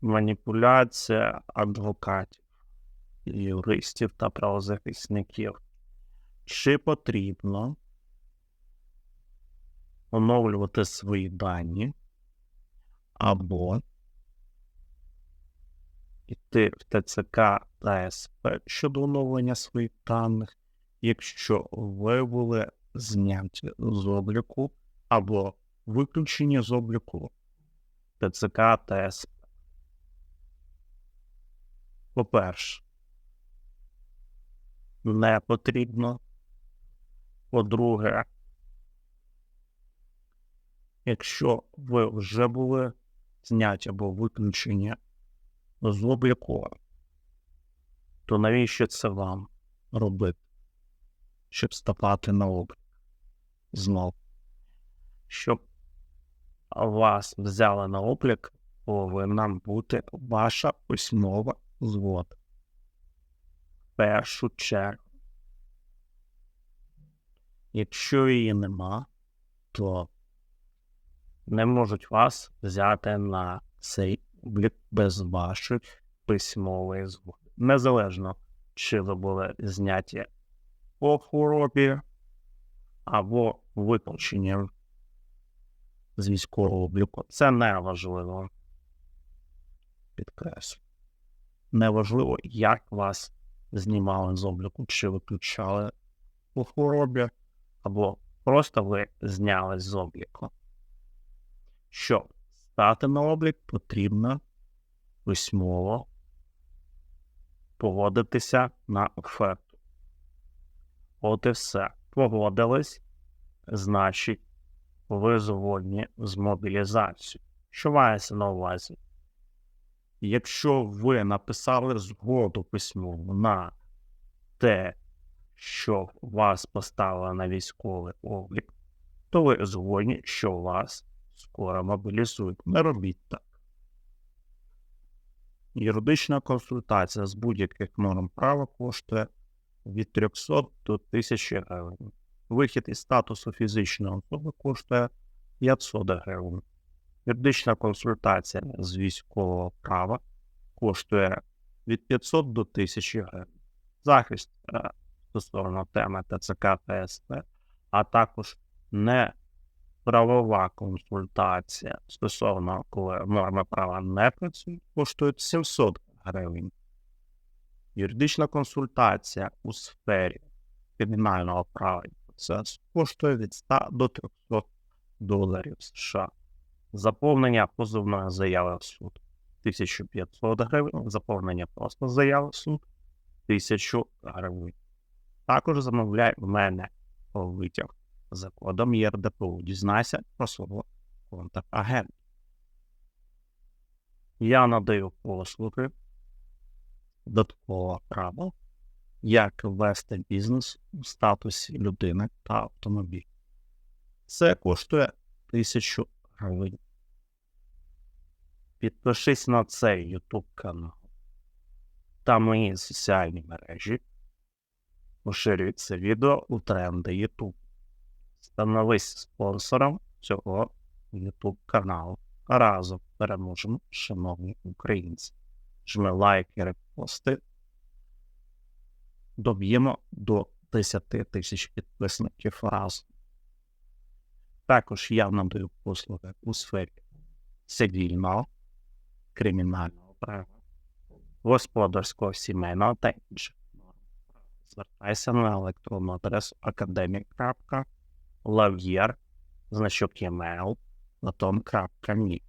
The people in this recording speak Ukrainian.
маніпуляція адвокатів, юристів та правозахисників. Чи потрібно оновлювати свої дані або йти в ТЦК та СП щодо оновлення своїх даних, якщо ви були зняті з обліку або виключені з обліку ТЦК та СП. По-перше, не потрібно. По-друге, якщо ви вже були зняті або виключені з обліку, то навіщо це вам робити? Щоб ставати на облік знов. Щоб вас взяли на облік, повинна бути ваша письмова згода. В першу чергу. Якщо її нема, то не можуть вас взяти на цей облік без вашої письмової згоди. Незалежно, чи ви були зняті по хворобі або виключені з військового обліку. Це не важливо. Підкреслю. Неважливо, як вас знімали з обліку, чи виключали по хворобі, або просто ви знялись з обліку. Щоб стати на облік, потрібно письмово погодитися на оферту. От і все. Погодились, значить, ви згодні з мобілізацією. Що мається на увазі? Якщо ви написали згоду письмову на те, що вас поставили на військовий облік, то ви згодні, що вас скоро мобілізують. Не робіть так. Юридична консультація з будь-яких норм права коштує від 300 до 1000 гривень. Вихід із статусу фізичної особи коштує 500 гривень. Юридична консультація з військового права коштує від 500 до 1000 гривень. Захист е, стосовно теми ТЦК та СП, а також не правова консультація стосовно коли норми права не працюють, коштують 700 гривень. Юридична консультація у сфері кримінального права і процесу коштує від 100 до 300 доларів США. Заповнення позовної заяви в суд 1500 гривень, заповнення просто заяви в суд 1000 гривень. Також замовляй в мене витяг за кодом ЄРДПУ. Дізнайся про свого контакт-агента. Я надаю послуги додаткового права, як вести бізнес у статусі людини та автомобіль. Це коштує 1000 гривень. Підпишись на цей YouTube канал та мої соціальні мережі. Поширюй це відео у тренди YouTube. Становись спонсором цього YouTube каналу. Разом переможемо, шановні українці. Жми лайки, репости. Доб'ємо до 10 тисяч підписників разом. Також я надаю послуги у сфері цивільного, кримінального права, господарського сімейного та інших норм. Звертайся на електронну адресу академік.лав'єр, значок e-mail, latom.me.